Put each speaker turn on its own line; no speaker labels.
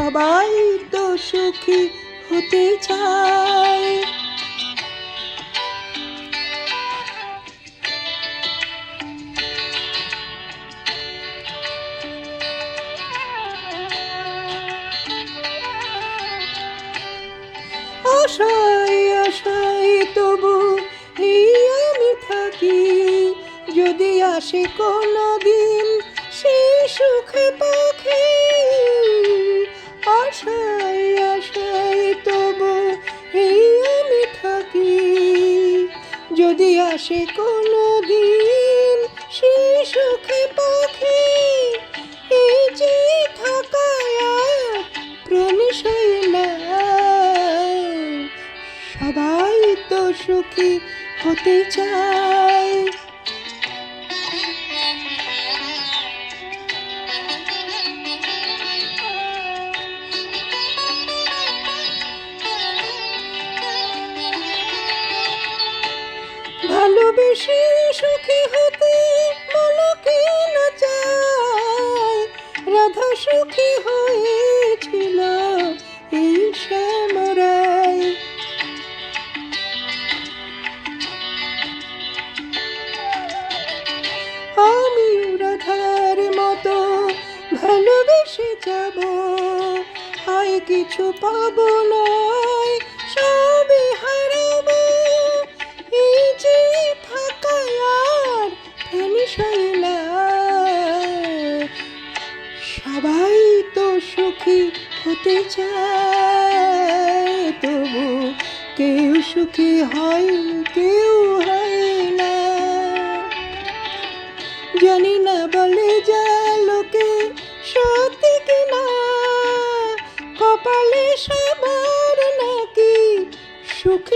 সবাই তো সুখী হতে চায়। আশায় থাকি। যদি আসে কোনো দিন সে সুখে পাখি সুখী হতে চাই। ভালোবেসে সুখী ভালোবেসে যাব। হয় কিছু পাবো নয় সবই হারাবো। এই যে থাকায় আর সবাই তো সুখী হতে চায়, তবু কেউ সুখী হয়, কেউ